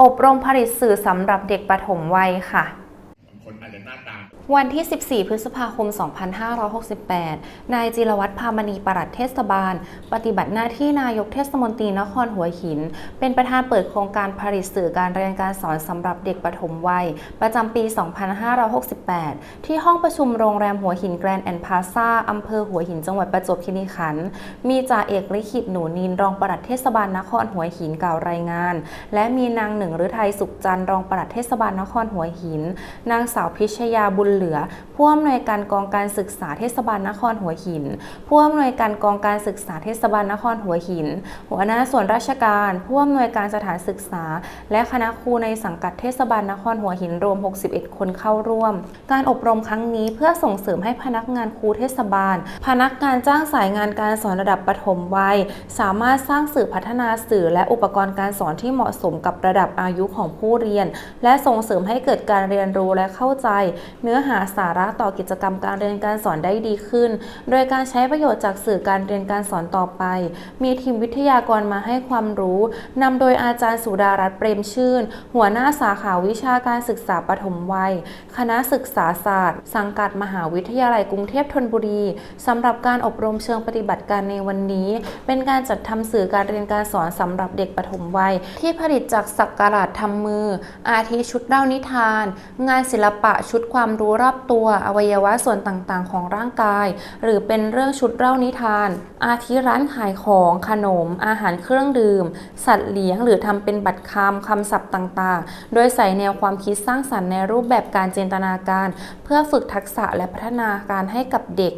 อบรมผลิตสื่อสำหรับเด็กปฐมวัยค่ะ วันที่ 14 พฤษภาคม 2568 นายจิรวัตรพามณีปลัดเทศบาล ปฏิบัติหน้าที่นายกเทศมนตรีนครหัวหิน เป็นประธานเปิดโครงการผลิตสื่อการเรียนการสอนสำหรับเด็กปฐมวัย ประจำปี 2568 ที่ห้องประชุมโรงแรมหัวหินแกรนด์แอนด์พาซาอำเภอหัวหินจังหวัดประจวบคีรีขันธ์มีจ่าเอกลิขิตหนูนินรองปลัดเทศบาลนครหัวหินกล่าวรายงาน และมีนางหนึ่งฤทัยสุขจันทร์รองปลัดเทศบาลนครหัวหิน นางสาวพิชยาบุญเหลือ ผู้อำนวยการกองการศึกษาเทศบาลนครหัวหิน ผู้อำนวยการกองการศึกษาเทศบาลนครหัวหิน หัวหน้าส่วนราชการ ผู้อำนวยการสถานศึกษา และคณะครูในสังกัดเทศบาลนครหัวหินรวม 61 คนเข้าร่วม การอบรมครั้งนี้เพื่อส่งเสริมให้พนักงานครูเทศบาล พนักงานจ้างสายงานการสอนระดับประถมวัย สามารถสร้างสื่อพัฒนาสื่อและอุปกรณ์การสอนที่เหมาะสมกับระดับอายุของผู้เรียน และส่งเสริมให้เกิดการเรียนรู้และเข้าใจ เนื้อหาสาระต่อกิจกรรมการเรียนการสอนได้ดีขึ้น โดยการใช้ประโยชน์จากสื่อการเรียนการสอนต่อไป มีทีมวิทยากรมาให้ความรู้นำโดยอาจารย์สุดารัตน์เปรมชื่น หัวหน้าสาขาวิชาการศึกษาปฐมวัย คณะศึกษาศาสตร์ สังกัดมหาวิทยาลัยกรุงเทพธนบุรีสำหรับการอบรมเชิงปฏิบัติการในวันนี้ เป็นการจัดทำสื่อการเรียนการสอนสำหรับเด็กปฐมวัย ที่ผลิตจากสักการะทำมือ อาทิชุดเล่านิทาน งานศิลปะชุดความรู้รอบตัวอวัยวะส่วนต่างๆ ของร่างกาย หรือเป็นเรื่องชุดเล่านิทาน อาทิร้านขายของขนม อาหารเครื่องดื่ม สัตว์เลี้ยง หรือทำเป็นบัตรคำคำศัพท์ต่างๆ โดยใส่แนวความคิดสร้างสรรค์ในรูปแบบการจินตนาการ เพื่อฝึกทักษะและพัฒนาการให้กับเด็ก